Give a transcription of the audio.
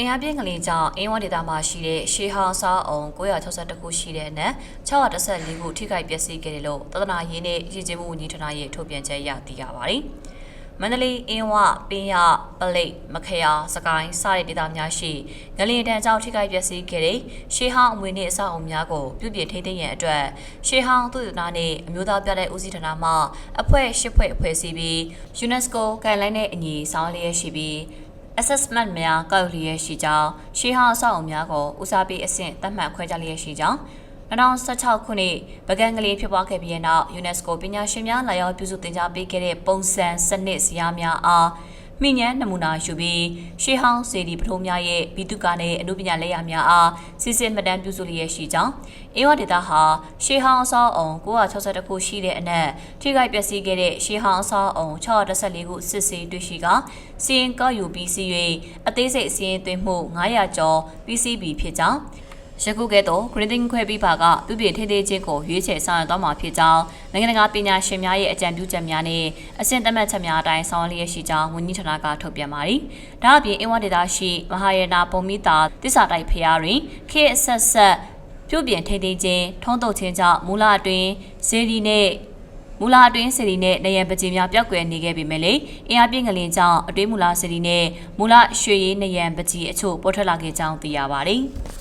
အင်အားပြင်းကလေးကြောင့်အင်းဝဒေသမှာရှိတဲ့ရှေးဟောင်းစားအောင်962ခုရှိတဲ့အနက်614ခုထိခိုက်ပျက်စီးခဲ့တယ်လို့သဒနာရေးနဲ့ရည်ကျင်းမှုဝန်ကြီးဌာနရဲ့ထုတ်ပြန်ချက်အရသိရပါတယ်။မန္တလေးအင်းဝပင်းရပလိတ်မခရာစကိုင်းစတဲ့ဒေသများရှိငလျင်တန်းကြောင့်ထိခိုက်ပျက်စီးခဲ့တဲ့ရှေးဟောင်းအမွေနှင့်အဆောက်အုံများကိုပြုပြင်ထိန်းသိမ်းရန်အတွက်ရှေးဟောင်းသုတေသနနှင့်အမျိုးသားပြတဲ့ဦးစီးဌာနမှအဖွဲ့၈ဖွဲ့အဖွဲ့အစည်းပြီး UNESCO ဂိုင်လိုင်းနဲ့အညီဆောင်ရွက်လျက်ရှိပြီး assessment များကောက်လျက်ရှိကြောင်းရှေးဟောင်းအဆောက်အအုံများကိုဦးစားပေးအဆင့်သတ်မှတ်ခွဲခြားလျက်ရှိကြောင်း2016ခုနှစ်ဗကန်ကလေးဖြစ်ပွားခဲ့ပြီးတဲ့နောက် UNESCO ပညာရှင်များလာရောက်ပြုစုသင်ကြားပေးခဲ့တဲ့ပုံစံစနစ်စရာများအား မိညာနမူနာယူပြီးရှေးဟောင်းစေတီပထိုးများရဲ့ဘီတုကနဲ့အမှုပညာလက်ရာများအားစစ်စစ်မှတ်တမ်းပြုစုလျက်ရှိကြောင်းအင်းဝဒေတာဟာရှေးဟောင်းအဆောက်အုံ962ခုရှိတဲ့အနက်ထိခိုက်ပျက်စီးခဲ့တဲ့ရှေးဟောင်းအဆောက်အုံ614ခုစစ်ဆေးတွေ့ရှိကစီရင်ကောက်ယူပြီးစီ၍အသေးစိတ်စီရင်သွင်းမှု900ကျော်ပြီးစီးပြီဖြစ်ကြောင်း ယခုကဲ့သို့ grading ခွဲပြီးပါကပြုပြင်ထိန်းသိမ်းခြင်းကိုရွေးချယ်ဆောင်ရွက်သွားမှာဖြစ်ကြောင်းနိုင်ငံတကာပညာရှင်များရဲ့အကြံပြုချက်များနဲ့အဆင့်သတ်မှတ်ချက်များအတိုင်းဆောင်ရွက်လျက်ရှိကြောင်းဝန်ကြီးဌာနကထုတ်ပြန်ပါသည်။ဒါအပြင်အင်းဝဒေတာရှိမဟာရနာပုံမိတာတစ္ဆာတိုက်ဖျားတွင်ခေတ်အဆက်ဆက်ပြုပြင်ထိန်းသိမ်းခြင်းထုံးတုပ်ခြင်းကြောင့်မူလအတွင်းဇေဒီနဲ့မူလာအတွင်းစရီနဲ့နေရန်ပကြီးများပျောက်ကွယ်နေခဲ့ပေမဲ့လေအင်အားပြင်းကလေးကြောင့်အတွင်းမူလာစရီနဲ့မူလာရွှေရည်နေရန်ပကြီးအချို့ပေါ်ထွက်လာခဲ့ကြောင်းသိရပါတယ်။